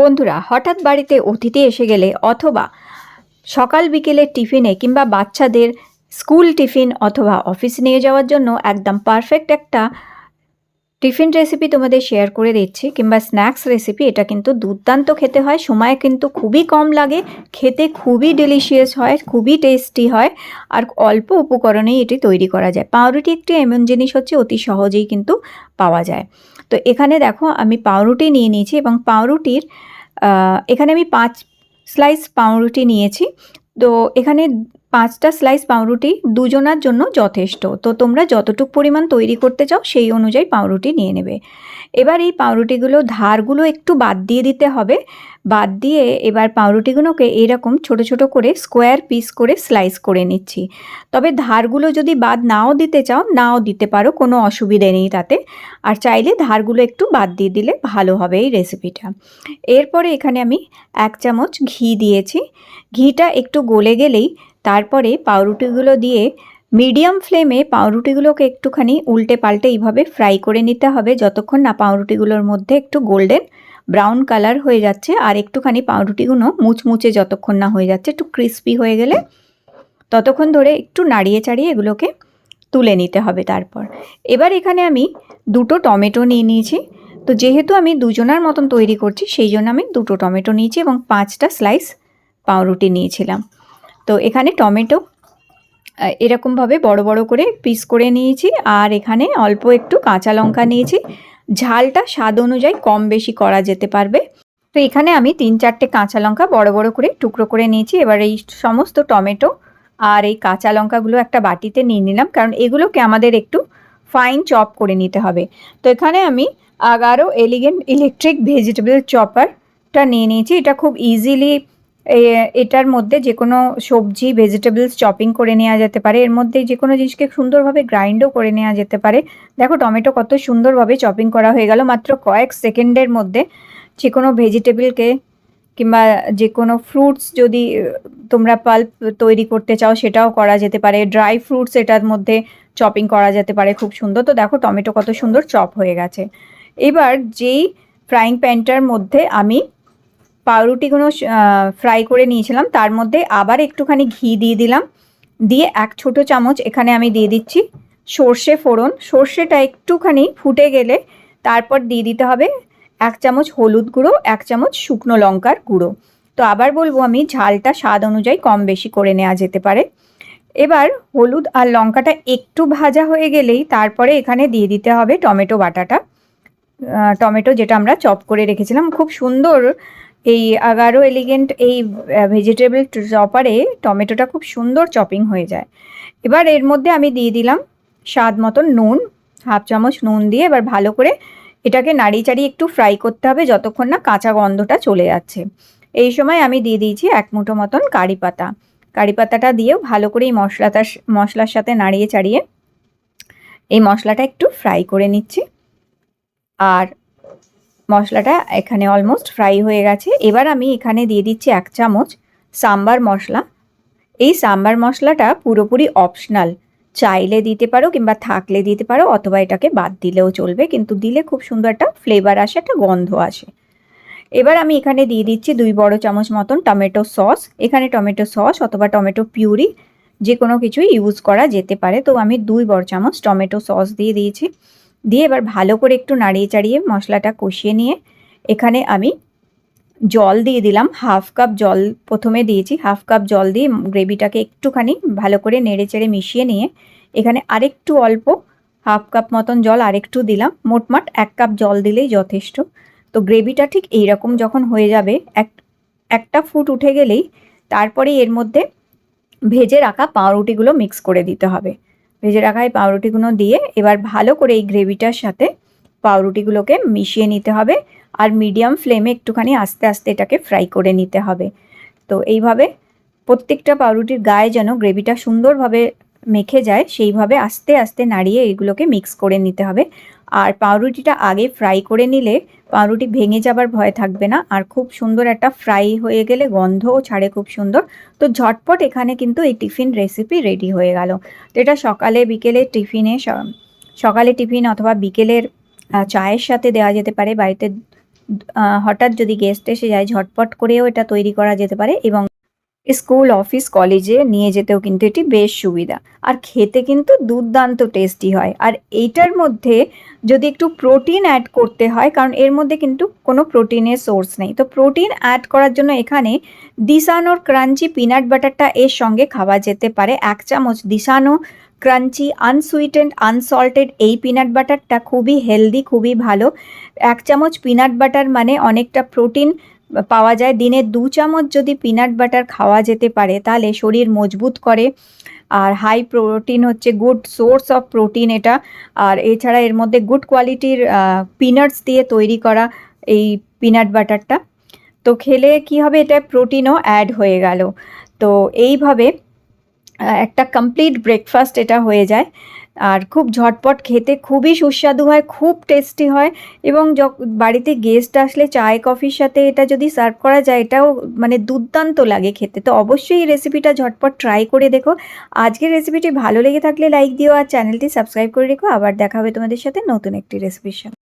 বন্ধুরা, হঠাৎ বাড়িতে অতিথি এসে গেলে অথবা সকাল বিকেলের টিফিনে কিংবা বাচ্চাদের স্কুল টিফিন অথবা অফিস নিয়ে যাওয়ার জন্য একদম পারফেক্ট একটা টিফিন রেসিপি তোমাদের শেয়ার করে দিচ্ছি কিংবা স্ন্যাক্স রেসিপি এটা কিন্তু দুর্দান্ত খেতে হয়। সময় কিন্তু খুবই কম লাগে, খেতে খুবই ডেলিশিয়াস হয়, খুবই টেস্টি হয় আর অল্প উপকরণেই এটি তৈরি করা যায়। পাউরুটি একটি এমন জিনিস হচ্ছে অতি সহজেই কিন্তু পাওয়া যায়। তো এখানে দেখো আমি পাউরুটি নিয়ে নিয়েছি এবং পাউরুটির এখানে আমি পাঁচ স্লাইস পাউরুটি নিয়েছি। তো এখানে পাঁচটা স্লাইস পাউরুটি দুজনার জন্য যথেষ্ট। তো তোমরা যতটুকু পরিমাণ তৈরি করতে চাও, সেই অনুযায়ী পাউরুটি নিয়ে নেবে। এবার এই পাউরুটিগুলো ধারগুলো একটু বাদ দিয়ে দিতে হবে। বাদ দিয়ে এবার পাউরুটিগুলোকে এরকম ছোট ছোট করে স্কোয়ার পিস করে স্লাইস করে নিচ্ছি। তবে ধারগুলো যদি বাদ নাও দিতে চাও, নাও দিতে পারো, কোনো অসুবিধে নেই তাতে। আর চাইলে ধারগুলো একটু বাদ দিয়ে দিলে ভালো হবে এই রেসিপিটা এরপরে এখানে আমি এক চামচ ঘি দিয়েছি। ঘিটা একটু গলে গেলেই তারপরে পাউরুটিগুলো দিয়ে মিডিয়াম ফ্লেমে পাউরুটিগুলোকে একটুখানি উল্টে পাল্টে এইভাবে ফ্রাই করে নিতে হবে যতক্ষণ না পাউরুটিগুলোর মধ্যে একটু গোল্ডেন ব্রাউন কালার হয়ে যাচ্ছে আর একটুখানি পাউরুটিগুলো মুচমুচে যতক্ষণ না হয়ে যাচ্ছে, একটু ক্রিস্পি হয়ে গেলে ততক্ষণ ধরে একটু নাড়িয়ে চাড়িয়ে এগুলোকে তুলে নিতে হবে তারপর। এবার এখানে আমি দুটো টমেটো নিয়ে নিয়েছি। তো যেহেতু আমি দুজনার মতন তৈরি করছি, সেই জন্য আমি দুটো টমেটো নিয়েছি এবং পাঁচটা স্লাইস পাউরুটি নিয়েছিলাম। তো এখানে টমেটো এরকমভাবে বড় বড় করে পিস করে নিয়েছি আর এখানে অল্প একটু কাঁচা লঙ্কা নিয়েছি। ঝালটা স্বাদ অনুযায়ী কম বেশি করা যেতে পারবে। তো এখানে আমি তিন চারটে কাঁচা লঙ্কা বড় বড় করে টুকরো করে নিয়েছি। এবার এই সমস্ত টমেটো আর এই কাঁচা লঙ্কাগুলো একটা বাটিতে নিয়ে নিলাম কারণ এগুলোকে আমাদের একটু ফাইন চপ করে নিতে হবে। তো এখানে আমি আগারো এলিগেন্ট ইলেকট্রিক ভেজিটেবল চপারটা নিয়ে নিয়েছি। এটা খুব ইজিলি এটার মধ্যে যে কোনো সবজি ভেজিটেবলস চপিং করে নেওয়া যেতে পারে। এর মধ্যে যে কোনো জিনিসকে সুন্দরভাবে গ্রাইন্ডও করে নেওয়া যেতে পারে। দেখো, টমেটো কত সুন্দরভাবে চপিং করা হয়ে গেল। মাত্র কয়েক সেকেন্ডের মধ্যে যে কোনো ভেজিটেবলকে কিংবা যে কোনো ফ্রুটস যদি তোমরা পাল্প তৈরি করতে চাও, সেটাও করা যেতে পারে। ড্রাই ফ্রুটস এটার মধ্যে চপিং করা যেতে পারে খুব সুন্দর। তো দেখো, টমেটো কত সুন্দর চপ হয়ে গেছে। এবার যেই ফ্রাইং প্যানটার মধ্যে আমি পাউরুটিগুলো ফ্রাই করে নিয়েছিলাম। তার মধ্যে আবার একটুখানি ঘি দিয়ে দিলাম। দিয়ে এক ছোট চামচ এখানে আমি দিয়ে দিচ্ছি সর্ষে ফোড়ন। সর্ষেটা একটুখানি ফুটে গেলে তারপর দিয়ে দিতে হবে এক চামচ হলুদ গুঁড়ো, এক চামচ শুকনো লঙ্কার গুঁড়ো। তো আবার বলব আমি, ঝালটা স্বাদ অনুযায়ী কম বেশি করে নেওয়া যেতে পারে। এবার হলুদ আর লঙ্কাটা একটু ভাজা হয়ে গেলেই তারপরে এখানে দিয়ে দিতে হবে টমেটো বাটাটা। টমেটো যেটা আমরা চপ করে রেখেছিলাম, খুব সুন্দর এই আগারো এলিগেন্ট এই ভেজিটেবল চপারে টমেটোটা খুব সুন্দর চপিং হয়ে যায়। এবার এর মধ্যে আমি দিয়ে দিলাম স্বাদ মতন নুন, হাফ চামচ নুন দিয়ে এবার ভালো করে এটাকে নাড়িয়ে চাড়িয়ে একটু ফ্রাই করতে হবে যতক্ষণ না কাঁচা গন্ধটা চলে যাচ্ছে। এই সময় আমি দিয়ে দিয়েছি এক মুঠো মতন কারি পাতা। কারি পাতাটা দিয়েও ভালো করে এই মশলাটা, মশলার সাথে নাড়িয়ে চাড়িয়ে এই মশলাটা একটু ফ্রাই করে নিচ্ছি। আর মশলাটা এখানে অলমোস্ট ফ্রাই হয়ে গেছে। এবার আমি এখানে দিয়ে দিচ্ছি এক চামচ সাম্বার মশলা। এই সাম্বার মশলাটা পুরোপুরি অপশনাল চাইলে দিতে পারো কিংবা থাকলে দিতে পারো, অথবা এটাকে বাদ দিলেও চলবে, কিন্তু দিলে খুব সুন্দর একটা ফ্লেভার আসে, একটা গন্ধ আসে। এবার আমি এখানে দিয়ে দিচ্ছি দুই বড় চামচ মতন টমেটো সস। এখানে টমেটো সস অথবা টমেটো পিউরি যে কোনো কিছুই ইউজ করা যেতে পারে। তো আমি দুই বড় চামচ টমেটো সস দিয়ে দিয়েছি। দিয়ে এবার ভালো করে একটু নাড়িয়ে চাড়িয়ে মশলাটা কষিয়ে নিয়ে এখানে আমি জল দিয়ে দিলাম। হাফ কাপ জল প্রথমে দিয়েছি। হাফ কাপ জল দিয়ে গ্রেভিটাকে একটুখানি ভালো করে নেড়ে চেড়ে মিশিয়ে নিয়ে এখানে আরেকটু অল্প হাফ কাপ মতন জল আরেকটু দিলাম। মোটমাট এক কাপ জল দিলেই যথেষ্ট। তো গ্রেভিটা ঠিক এইরকম যখন হয়ে যাবে, এক, একটা ফুট উঠে গেলেই তারপরে এর মধ্যে ভেজে রাখা পাউরুটিগুলো মিক্স করে দিতে হবে। ভেজে রাখা এই পাউরুটিগুলো দিয়ে এবার ভালো করে এই গ্রেভিটার সাথে পাউরুটিগুলোকে মিশিয়ে নিতে হবে আর মিডিয়াম ফ্লেমে একটুখানি আস্তে আস্তে এটাকে ফ্রাই করে নিতে হবে। তো এইভাবে প্রত্যেকটা পাউরুটির গায়ে যেন গ্রেভিটা সুন্দরভাবে মেখে যায়, সেইভাবে আস্তে আস্তে নাড়িয়ে এগুলোকে মিক্স করে নিতে হবে। আর পাউরুটিটা আগে ফ্রাই করে নিলে পাউরুটি ভেঙে যাবার ভয় থাকবে না। আর খুব সুন্দর একটা ফ্রাই হয়ে গেলে গন্ধও ছাড়ে খুব সুন্দর। তো ঝটপট এখানে কিন্তু এই টিফিন রেসিপি রেডি হয়ে গেল। তো এটা সকালে, বিকেলে টিফিনে সকালে টিফিন অথবা বিকেলের চায়ের সাথে দেওয়া যেতে পারে। বাড়িতে হঠাৎ যদি গেস্ট এসে যায়, ঝটপট করেও এটা তৈরি করা যেতে পারে এবং স্কুল, অফিস, কলেজে নিয়ে যেতেও কিন্তু এটি বেশ সুবিধা। আর খেতে কিন্তু দুর্দান্ত টেস্টি হয়। আর এইটার মধ্যে যদি একটু প্রোটিন অ্যাড করতে হয়, কারণ এর মধ্যে কিন্তু কোনো প্রোটিনের সোর্স নেই। তো প্রোটিন অ্যাড করার জন্য এখানে দিশানোর ক্রাঞ্চি পিনাট বাটারটা এর সঙ্গে খাওয়া যেতে পারে। এক চামচ দিশানো ক্রাঞ্চি আনসুইটেন্ড আনসল্টেড এই পিনাট বাটারটা খুবই হেলদি খুবই ভালো। এক চামচ পিনাট বাটার মানে অনেকটা প্রোটিন পাওয়া যায়। দিনে দু চামচ যদি পিনাট বাটার খাওয়া যেতে পারে, তাহলে শরীর মজবুত করে। আর হাই প্রোটিন হচ্ছে গুড সোর্স অফ প্রোটিন এটা। আর এছাড়া এর মধ্যে গুড কোয়ালিটির পিনাটস দিয়ে তৈরি করা এই পিনাট বাটারটা তো খেলে কি হবে? এটা প্রোটিনও অ্যাড হয়ে গেল। তো এইভাবে একটা কমপ্লিট ব্রেকফাস্ট এটা হয়ে যায়। আর খুব ঝটপট খেতে খুবই সুস্বাদু হয়, খুব টেস্টি হয় এবং য বাড়িতে গেস্ট আসলে চায় কফির সাথে এটা যদি সার্ভ করা যায়, এটাও মানে দুর্দান্ত লাগে খেতে। তো অবশ্যই এই রেসিপিটা ঝটপট ট্রাই করে দেখো। আজকের রেসিপিটি ভালো লেগে থাকলে লাইক দিও আর চ্যানেলটি সাবস্ক্রাইব করে রেখো। আবার দেখা হবে তোমাদের সাথে নতুন একটি রেসিপির সাথে